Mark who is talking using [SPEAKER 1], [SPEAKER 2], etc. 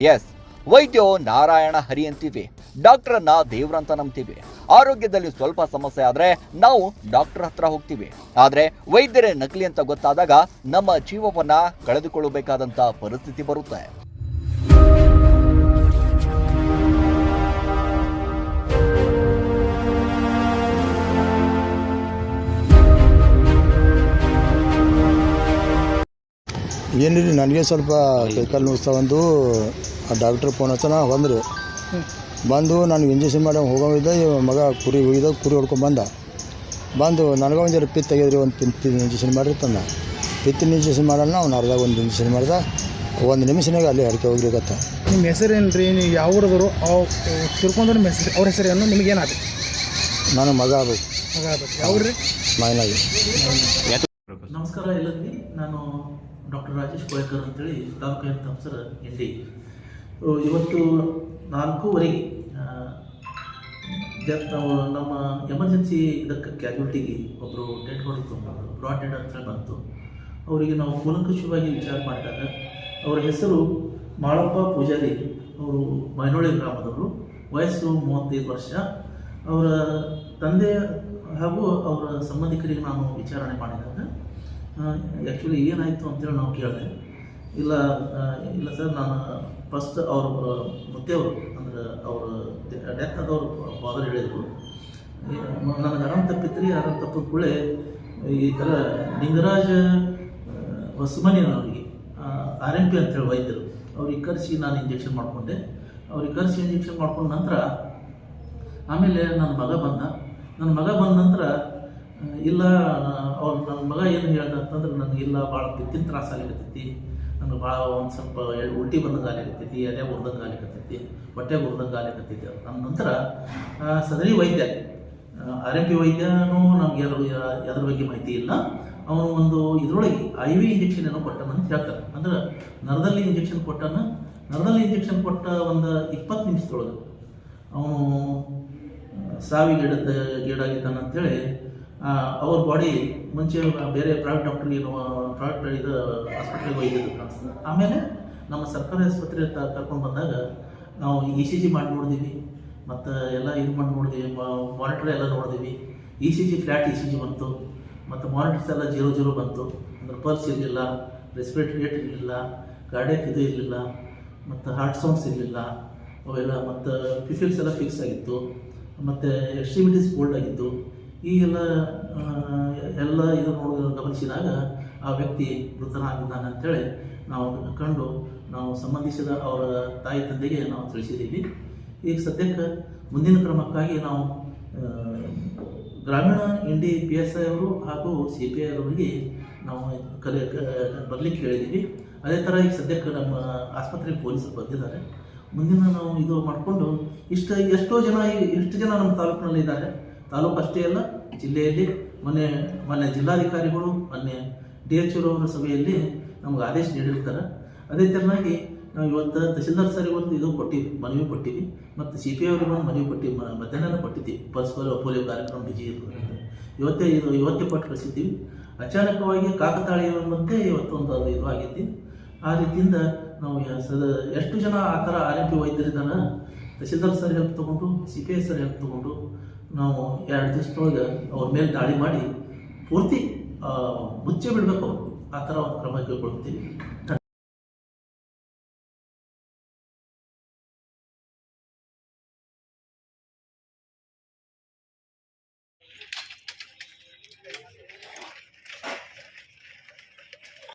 [SPEAKER 1] S ವೈದ್ಯೋ Narayana ಹರಿ ಅಂತೀವಿ ಡಾಕ್ಟರನ್ನ ದೇವ್ರಂತ ನಂಬ್ತೀವಿ. ಆರೋಗ್ಯದಲ್ಲಿ ಸ್ವಲ್ಪ ಸಮಸ್ಯೆ ಆದ್ರೆ ನಾವು ಡಾಕ್ಟರ್ ಹತ್ರ ಹೋಗ್ತೀವಿ. ಆದ್ರೆ ವೈದ್ಯರೇ ನಕಲಿ ಅಂತ ಗೊತ್ತಾದಾಗ ನಮ್ಮ ಜೀವವನ್ನ ಕಳೆದುಕೊಳ್ಳಬೇಕಾದಂತ ಪರಿಸ್ಥಿತಿ ಬರುತ್ತೆ.
[SPEAKER 2] ಏನಿಲ್ಲ ನನಗೆ ಸ್ವಲ್ಪ ಕೈಕಾಲು ನೋಡ್ತಾವಂದು ಆ ಡಾಕ್ಟ್ರ್ ಫೋನ್ ಹಚ್ಚನ ಬಂದರು. ಬಂದು ನನಗೆ ಇಂಜೆಕ್ಷನ್ ಮಾಡಿ ಹೋಗೋದ ಇವ ಮಗ ಕುರಿ ಹೋಗಿದ್ದ ಕುರಿ ಹೊಡ್ಕೊಂಡು ಬಂದ. ಬಂದು ನನಗೆ ಒಂದು ಜರ ಪಿತ್ ತೆಗೆದ್ರಿ ಒಂದು ಪಿತ್ ಇಂಜೆಕ್ಷನ್ ಮಾಡಿರ್ತಂದ ಪಿತ್ತಿನ ಇಂಜೆಕ್ಷನ್ ಮಾಡಲ್ಲ ಅವ್ನು ಅರ್ಧ ಒಂದು ಇಂಜೆಕ್ಷನ್ ಮಾಡ್ದ. ಒಂದು ನಿಮಿಷನಾಗ ಅಲ್ಲಿ ಅಡಿಕೆ ಹೋಗ್ಲಿಕತ್ತ
[SPEAKER 3] ನಿಮ್ಮ ಹೆಸರೇನು ರೀ ನೀವು ಯಾವ ಹುಡುಗರು ಅವ್ ತಿರ್ಕೊಂಡ್ರೆ ನಿಮ್ಮ ಹೆಸರು ಅವ್ರ ಹೆಸರೇನು ನಿಮಗೇನಾದ್ರು
[SPEAKER 2] ನನ್ನ ಮಗ ಆಗ್ಬೇಕು.
[SPEAKER 3] ಮಗ ಆಗ್ಬೇಕು. ಯಾವ ರೀ
[SPEAKER 2] ಮೈನಾಗಿ.
[SPEAKER 4] ನಮಸ್ಕಾರ ಎಲ್ಲರಿಗೂ. ನಾನು ಡಾಕ್ಟರ್ ರಾಜೇಶ್ ಕೋಯಕರ್ ಅಂತೇಳಿ ತಾಲೂಕು ಹೆಲ್ತ್ ಆಫೀಸರ್ ಡಿ. ಇವತ್ತು ನಾಲ್ಕೂವರೆಗೆ ನಾವು ನಮ್ಮ ಎಮರ್ಜೆನ್ಸಿ ಇದಕ್ಕೆ ಕ್ಯಾಜುಲಿಟಿಗೆ ಒಬ್ಬರು ಡೆಡ್ ಬಾಡಿ ತೊಗೊಂಡು ಬ್ರಾಡ್ ಡೆಡ್ ಅಂತೇಳಿ ಬಂತು. ಅವರಿಗೆ ನಾವು ಕೂಲಂಕುಷವಾಗಿ ವಿಚಾರ ಮಾಡಿದಾಗ ಅವರ ಹೆಸರು ಮಾಳಪ್ಪ ಪೂಜಾರಿ, ಅವರು ಮೈನೋಳಿ ಗ್ರಾಮದವರು, ವಯಸ್ಸು ಮೂವತ್ತೈದು ವರ್ಷ. ಅವರ ತಂದೆ ಹಾಗೂ ಅವರ ಸಂಬಂಧಿಕರಿಗೆ ನಾನು ವಿಚಾರಣೆ ಮಾಡಿದಾಗ ಆ್ಯಕ್ಚುಲಿ ಏನಾಯಿತು ಅಂತೇಳಿ ನಾವು ಕೇಳಿದೆ. ಇಲ್ಲ ಇಲ್ಲ ಸರ್ ನಾನು ಫಸ್ಟ್ ಅವರು ಮುತ್ತೆಯವರು ಅಂದ್ರೆ ಅವರು ಡೆತ್ ಆದವರು ಫಾದರ್ ಹೇಳಿದರು. ನನಗೆ ಆರಾಮ್ ತಪ್ಪಿತ್ರಿ ಆರಾಮ್ ತಪ್ಪಿದ ಕೂಡಲೇ ಈ ಥರ ಲಿಂಗರಾಜ ಹೊಸಮನಿಯವರಿಗೆ ಆರ್ ಎಂ ಪಿ ಅಂತೇಳಿ ವೈದ್ಯರು, ಅವ್ರಿಗೆ ಕರೆಸಿ ನಾನು ಇಂಜೆಕ್ಷನ್ ಮಾಡಿಕೊಂಡೆ. ಅವ್ರಿಗೆ ಕರೆಸಿ ಇಂಜೆಕ್ಷನ್ ಮಾಡ್ಕೊಂಡ ನಂತರ, ಆಮೇಲೆ ನನ್ನ ಮಗ ಬಂದ. ನನ್ನ ಮಗ ಬಂದ ನಂತರ ಇಲ್ಲ ಅವ್ರ ನನ್ನ ಮಗ ಏನು ಹೇಳ್ದ ಅಂತಂದ್ರೆ ನನಗೆ ಇಲ್ಲ ಭಾಳ ಬಿತ್ತಿನ ತ್ರಾಸ ಆಗ್ಲಿಕತ್ತೈತಿ. ನನಗೆ ಭಾಳ ಒಂದು ಸ್ವಲ್ಪ ಉಲ್ಟಿ ಬಂದಂಗೆ ಆಗ್ಲಿಕತ್ತೈತಿ ಎದೆ ಉರ್ದಂಗೆ ಆಗ್ಲಿಕತ್ತೈತಿ ಹೊಟ್ಟೆ ಉರ್ದಂಗೆ ಆಗ್ಲಿಕತ್ತೈತಿ ಅಂದ ನಂತರ ಸದರಿ ವೈದ್ಯ ಆರ್ ಎಂ ಪಿ ವೈದ್ಯನೂ ನಮ್ಗೆ ಅದ್ರ ಅದ್ರ ಬಗ್ಗೆ ಮಾಹಿತಿ ಇಲ್ಲ. ಅವನು ಒಂದು ಇದರೊಳಗೆ ಐ ವಿ ಇಂಜೆಕ್ಷನ್ ಏನೋ ಕೊಟ್ಟನ ಅಂತ ಹೇಳ್ತಾರೆ. ಅಂದ್ರೆ ನರದಲ್ಲಿ ಇಂಜೆಕ್ಷನ್ ಕೊಟ್ಟನ? ನರದಲ್ಲಿ ಇಂಜೆಕ್ಷನ್ ಕೊಟ್ಟ ಒಂದು ಇಪ್ಪತ್ತು ನಿಮಿಷದೊಳಗೆ ಅವನು ಸಾವಿಗೀಡದ ಗೀಡಾಗಿದ್ದಾನೆ ಅಂತೇಳಿ ಅವ್ರ ಬಾಡಿ ಮುಂಚೆ ಬೇರೆ ಪ್ರೈವೇಟ್ ಡಾಕ್ಟ್ರಿಗೆ ಪ್ರೈವೇಟ್ ಇದು ಹಾಸ್ಪಿಟ್ಲಿಗೆ ಒಯ್ದಿದ್ದು ಕಾಣಿಸ್ತದೆ ಆಮೇಲೆ ನಮ್ಮ ಸರ್ಕಾರಿ ಆಸ್ಪತ್ರೆ ಕರ್ಕೊಂಡು ಬಂದಾಗ ನಾವು ಇ ಸಿ ಜಿ ಮಾಡಿ ನೋಡಿದೀವಿ. ಮತ್ತು ಎಲ್ಲ ಇದು ಮಾಡಿ ನೋಡಿದೀವಿ ಮಾನಿಟರ್ ಎಲ್ಲ ನೋಡಿದೀವಿ. E C G flat E C G ಬಂತು. ಮತ್ತು ಮಾನಿಟರ್ಸ್ ಎಲ್ಲ ಜೀರೋ ಜೀರೋ ಬಂತು. ಅಂದರೆ ಪಲ್ಸ್ ಇರಲಿಲ್ಲ ರೆಸ್ಪಿರೇಟರಿ ರೇಟ್ ಇರಲಿಲ್ಲ ಕಾರ್ಡಿಯಕ್ ಇದು ಇರಲಿಲ್ಲ, ಮತ್ತು ಹಾರ್ಟ್ ಸೌಂಡ್ಸ್ ಇರಲಿಲ್ಲ, ಅವೆಲ್ಲ ಮತ್ತು ಫಿಫಿಲ್ಸ್ ಎಲ್ಲ ಫಿಕ್ಸ್ ಆಗಿತ್ತು. ಮತ್ತು ಎಕ್ಸ್ಟ್ರಿಮಿಟೀಸ್ ಕೋಲ್ಡ್ ಆಗಿತ್ತು ಈ ಎಲ್ಲ ಎಲ್ಲ ಇದು ನೋಡಿ ಗಮನಿಸಿದಾಗ ಆ ವ್ಯಕ್ತಿ ಮೃತನಾಗಿದ್ದಾನೆ ಅಂತೇಳಿ ನಾವು ಕಂಡು ನಾವು ಸಂಬಂಧಿಸಿದ ಅವರ ತಾಯಿ ತಂದೆಗೆ ನಾವು ತಿಳಿಸಿದ್ದೀವಿ. ಈಗ ಸದ್ಯಕ್ಕೆ ಮುಂದಿನ ಕ್ರಮಕ್ಕಾಗಿ ನಾವು ಗ್ರಾಮೀಣ ಇಂಡಿ ಪಿ ಎಸ್ ಐ ಅವರು ಹಾಗೂ ಸಿ ಪಿ ಐ ಅವರಿಗೆ ನಾವು ಕಲೆ ಬರಲಿಕ್ಕೆ ಹೇಳಿದ್ದೀವಿ. ಅದೇ ಥರ ಈಗ ಸದ್ಯಕ್ಕೆ ನಮ್ಮ ಆಸ್ಪತ್ರೆಗೆ ಪೊಲೀಸರು ಬಂದಿದ್ದಾರೆ. ಮುಂದಿನ ನಾವು ಇದು ಮಾಡಿಕೊಂಡು ಇಷ್ಟ ಎಷ್ಟೋ ಜನ ಎಷ್ಟು ಜನ ನಮ್ಮ ತಾಲೂಕಿನಲ್ಲಿ ಇದ್ದಾರೆ. ತಾಲೂಕು ಅಷ್ಟೇ ಅಲ್ಲ, ಜಿಲ್ಲೆಯಲ್ಲಿ ಮೊನ್ನೆ ಮೊನ್ನೆ ಜಿಲ್ಲಾಧಿಕಾರಿಗಳು ಮೊನ್ನೆ ಡಿ ಎಚ್ ಅವರ ಸಭೆಯಲ್ಲಿ ನಮ್ಗೆ ಆದೇಶ ನೀಡಿರ್ತಾರೆ. ಅದೇ ಥರನಾಗಿ ನಾವು ಇವತ್ತು ತಹಸೀಲ್ದಾರ್ ಸರ್ ಒಂದು ಇದು ಕೊಟ್ಟಿವಿ ಮನವಿ ಕೊಟ್ಟಿವಿ ಮತ್ತು ಸಿ ಪಿ ಅವ್ರಿಗೆ ಒಂದು ಮನವಿ ಕೊಟ್ಟು ಮಧ್ಯಾಹ್ನ ಕೊಟ್ಟಿದ್ದೀವಿ ಪರಸ್ಪರ ಪೋಲಿಯೋ ಕಾರ್ಯಕ್ರಮ ಬಿಜಿ ಇವತ್ತೇ ಇದು, ಇವತ್ತೇ ಕೊಟ್ಟು ಕಳಿಸಿದ್ದೀವಿ. ಅಚಾನಕವಾಗಿ ಕಾಕತಾಳಿ ಅನ್ನುವಂತೆ ಇವತ್ತೊಂದು ಅದು ಇದು ಆಗೈತಿ ಆ ರೀತಿಯಿಂದ ನಾವು ಸದ ಎಷ್ಟು ಜನ ಆ ಥರ ಆರ್ ಎಂ ಪಿ ವೈದ್ಯರಿದ್ದಾನೆ? ತಹಸೀಲ್ದಾರ್ ಸರ್ ಹೆಲ್ಪ್ ತೊಗೊಂಡು, C P I sir help ತೊಗೊಂಡು ನಾವು ಎರಡು ದಿವಸದೊಳಗೆ ಅವ್ರ ಮೇಲೆ ದಾಳಿ ಮಾಡಿ ಪೂರ್ತಿ ಮುಚ್ಚಿ ಬಿಡಬೇಕು ಆ ಥರ ಒಂದು ಕ್ರಮ ಕೈಗೊಳ್ತೀವಿ